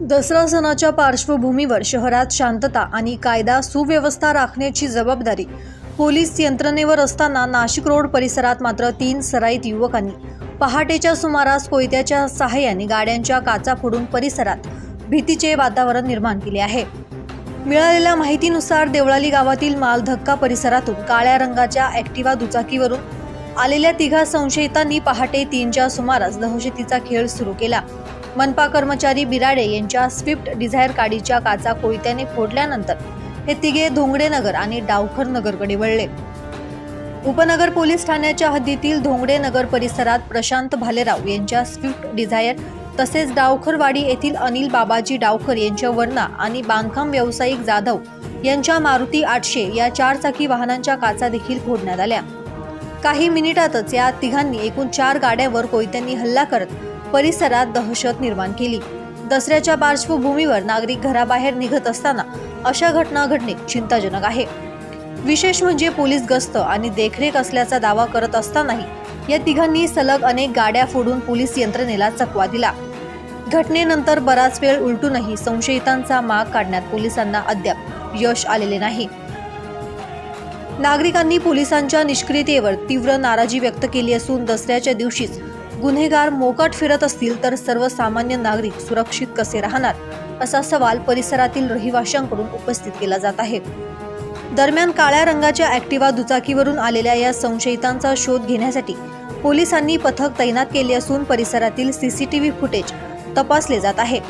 दसरा सणाच्या पार्श्वभूमीवर शहरात शांतता आणि कायदा सुव्यवस्था राखण्याची जबाबदारी पोलीस यंत्रणेवर असताना नाशिक रोड परिसरात मात्र तीन सराईत युवकांनी पहाटेच्या सुमारास कोयत्याच्या सहाय्याने गाड्यांच्या काचा फोडून परिसरात भीतीचे वातावरण निर्माण केले आहे. मिळालेल्या माहितीनुसार देवळाली गावातील मालधक्का परिसरातून काळ्या रंगाच्या ॲक्टिवा दुचाकीवरून आलेल्या तिघा संशयितांनी पहाटे तीनच्या सुमारास दहशतीचा खेळ सुरू केला. मनपा कर्मचारी बिराडे यांच्या स्विफ्ट डिझायर गाडीच्या काचा कोयत्याने फोडल्यानंतर हे तिघे धोंगडेनगर आणि डावखर नगरकडे वळले. उपनगर पोलीस ठाण्याच्या हद्दीतील धोंगडेनगर परिसरात प्रशांत भालेराव यांच्या स्विफ्ट डिझायर तसेच डावखरवाडी येथील अनिल बाबाजी डावकर यांच्या वर्णा आणि बांधकाम व्यावसायिक जाधव यांच्या मारुती आठशे या चारचाकी वाहनांच्या काचा देखील फोडण्यात आल्या. काही मिनिटातच या तिघांनी एकूण चार गाड्यांवर कोयत्यांनी हल्ला करत परिसरात दहशत निर्माण केली. दसऱ्याच्या पार्श्वभूमीवर नागरिक घराबाहेर निघत असताना अशा घटना घडणे चिंताजनक आहे. विशेष म्हणजे पोलीस गस्त आणि देखरेख असल्याचा दावा करत असतानाही या तिघांनी सलग अनेक गाड्या फोडून पोलीस यंत्रणेला चकवा दिला. घटनेनंतर बराच वेळ उलटूनही संशयितांचा माग काढण्यात पोलिसांना अद्याप यश आलेले नाही. नागरिकांनी पोलिसांच्या निष्क्रियतेवर तीव्र नाराजी व्यक्त केली असून दसऱ्याच्या दिवशीच गुन्हेगार मोकाट फिरत असतील तर सर्वसामान्य नागरिक सुरक्षित कसे राहणार असा सवाल परिसरातील रहिवाशांकडून उपस्थित केला जात आहे. दरम्यान काळ्या रंगाच्या ॲक्टिवा दुचाकीवरून आलेल्या या संशयितांचा शोध घेण्यासाठी पोलिसांनी पथक तैनात केले असून परिसरातील सीसीटीव्ही फुटेज तपासले जात आहे.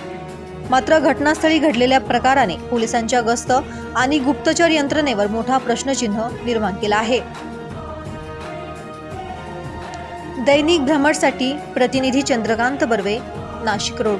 मात्र घटनास्थळी घडलेल्या प्रकाराने पोलिसांच्या गस्त आणि गुप्तचर यंत्रणेवर मोठा प्रश्नचिन्ह निर्माण केला आहे. दैनिक भ्रमणसाठी प्रतिनिधी चंद्रकांत बर्वे नाशिक रोड.